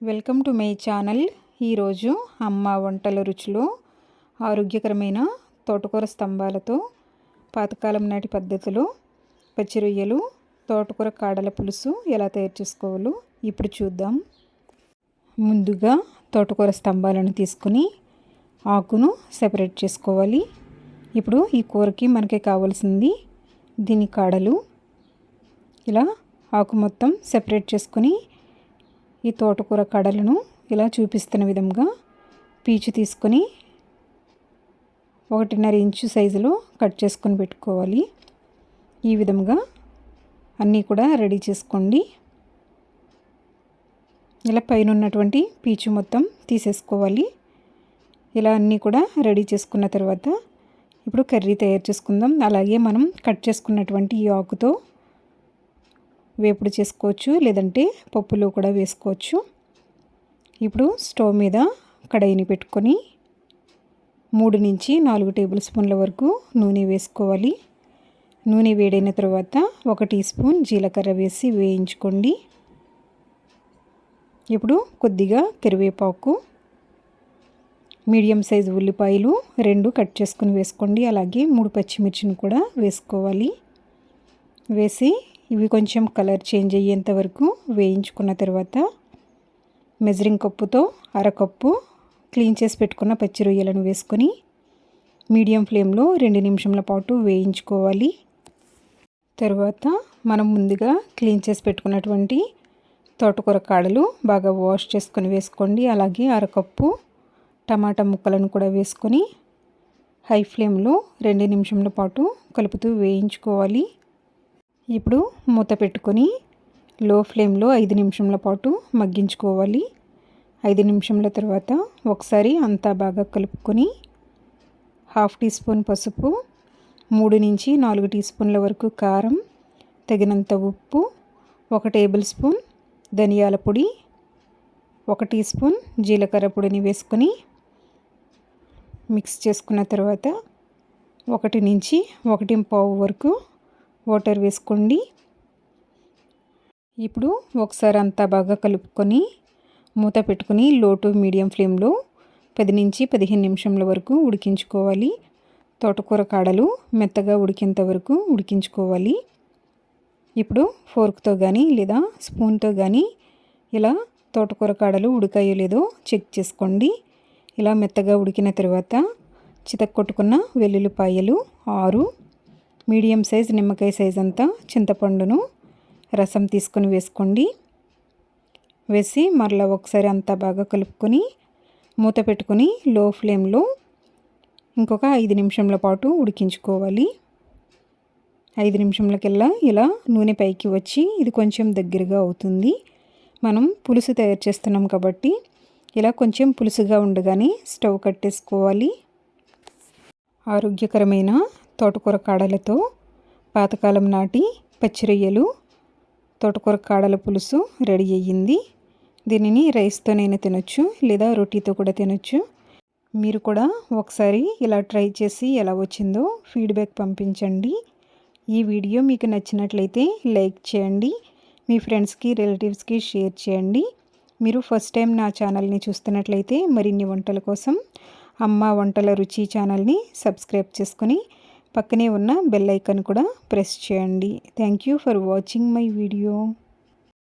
Welcome to my channel. ఈరోజు అమ్మ వంటల రుచిలో ఆరోగ్యకరమైన తోటకూర స్తంభాలతో పాతకాలం నాటి పద్ధతిలో పచ్చి రొయ్యలు తోటకూర కాడల పులుసు ఎలా తయారు చేసుకోవాలో ఇప్పుడు చూద్దాం. ముందుగా తోటకూర స్తంభాలను తీసుకొని ఆకును సెపరేట్ చేసుకోవాలి. ఇప్పుడు ఈ కూరకి మనకి కావాల్సింది దీని కాడలు. ఇలా ఆకు మొత్తం సెపరేట్ చేసుకొని ఈ తోటకూర కడలను ఇలా చూపిస్తున్న విధంగా పీచు తీసుకొని ఒకటిన్నర ఇంచు సైజులో కట్ చేసుకొని పెట్టుకోవాలి. ఈ విధంగా అన్నీ కూడా రెడీ చేసుకోండి. ఇలా పైన ఉన్నటువంటి పీచు మొత్తం తీసేసుకోవాలి. ఇలా అన్నీ కూడా రెడీ చేసుకున్న తర్వాత ఇప్పుడు కర్రీ తయారు చేసుకుందాం. అలాగే మనం కట్ చేసుకున్నటువంటి ఈ ఆకుతో వేపుడు చేసుకోవచ్చు లేదంటే పప్పులో కూడా వేసుకోవచ్చు. ఇప్పుడు స్టవ్ మీద కడాయిని పెట్టుకొని మూడు నుంచి నాలుగు టేబుల్ స్పూన్ల వరకు నూనె వేసుకోవాలి. నూనె వేడైన తర్వాత ఒక టీ స్పూన్ జీలకర్ర వేసి వేయించుకోండి. ఇప్పుడు కొద్దిగా కరివేపాకు మీడియం సైజు ఉల్లిపాయలు రెండు కట్ చేసుకుని వేసుకోండి. అలాగే మూడు పచ్చిమిర్చిని కూడా వేసుకోవాలి. వేసి ఇవి కొంచెం కలర్ చేంజ్ అయ్యేంత వరకు వేయించుకున్న తర్వాత మెజరింగ్ కప్పుతో అరకప్పు క్లీన్ చేసి పెట్టుకున్న పచ్చి రొయ్యలను వేసుకొని మీడియం ఫ్లేమ్లో రెండు నిమిషంల పాటు వేయించుకోవాలి. తర్వాత మనం ముందుగా క్లీన్ చేసి పెట్టుకున్నటువంటి తోటకూర కాడలు బాగా వాష్ చేసుకొని వేసుకోండి. అలాగే అరకప్పు టమాటా ముక్కలను కూడా వేసుకొని హై ఫ్లేమ్లో రెండు నిమిషంల పాటు కలుపుతూ వేయించుకోవాలి. ఇప్పుడు మూత పెట్టుకొని లో ఫ్లేమ్లో ఐదు నిమిషంల పాటు మగ్గించుకోవాలి. ఐదు నిమిషంల తర్వాత ఒకసారి అంతా బాగా కలుపుకొని హాఫ్ టీ స్పూన్ పసుపు మూడు నుంచి నాలుగు టీ స్పూన్ల వరకు కారం తగినంత ఉప్పు ఒక టేబుల్ స్పూన్ ధనియాల పొడి ఒక టీ స్పూన్ జీలకర్ర పొడిని వేసుకొని మిక్స్ చేసుకున్న తర్వాత ఒకటి నుంచి ఒకటి పావు వరకు వాటర్ వేసుకోండి. ఇప్పుడు ఒకసారి అంతా బాగా కలుపుకొని మూత పెట్టుకుని లో టు మీడియం ఫ్లేమ్లో పది నుంచి పదిహేను నిమిషంల వరకు ఉడికించుకోవాలి. తోటకూర కాడలు మెత్తగా ఉడికేంత వరకు ఉడికించుకోవాలి. ఇప్పుడు ఫోర్క్తో కానీ లేదా స్పూన్తో కానీ ఇలా తోటకూర కాడలు ఉడికాయో లేదో చెక్ చేసుకోండి. ఇలా మెత్తగా ఉడికిన తర్వాత చితక్కొట్టుకున్న వెల్లుల్లిపాయలు ఆరు మీడియం సైజ్ నిమ్మకాయ సైజ్ అంతా చింతపండును రసం తీసుకొని వేసుకోండి. వేసి మరలా ఒకసారి అంతా బాగా కలుపుకొని మూత పెట్టుకొని లో ఫ్లేమ్లో ఇంకొక ఐదు నిమిషంల పాటు ఉడికించుకోవాలి. ఐదు నిమిషంలకెల్లా ఇలా నూనె పైకి వచ్చి ఇది కొంచెం దగ్గరగా అవుతుంది. మనం పులుసు తయారు చేస్తున్నాం కాబట్టి ఇలా కొంచెం పులుసుగా ఉండగానే స్టవ్ కట్టేసుకోవాలి. ఆరోగ్యకరమైన తోటకూర కాడలతో పాతకాలం నాటి పచ్చిరొయ్యలు తోటకూర కాడల పులుసు రెడీ అయ్యింది. దీనిని రైస్తోనైనా తినొచ్చు లేదా రొటీతో కూడా తినొచ్చు. మీరు కూడా ఒకసారి ఇలా ట్రై చేసి ఎలా వచ్చిందో ఫీడ్బ్యాక్ పంపించండి. ఈ వీడియో మీకు నచ్చినట్లయితే లైక్ చేయండి మీ ఫ్రెండ్స్కి రిలేటివ్స్కి షేర్ చేయండి. మీరు ఫస్ట్ టైం నా ఛానల్ని చూస్తున్నట్లయితే మరిన్ని వంటల కోసం అమ్మ వంటల రుచి ఛానల్ని సబ్స్క్రైబ్ చేసుకొని పక్కనే ఉన్న బెల్ ఐకాన్ కూడా ప్రెస్ చేయండి. Thank you for watching my video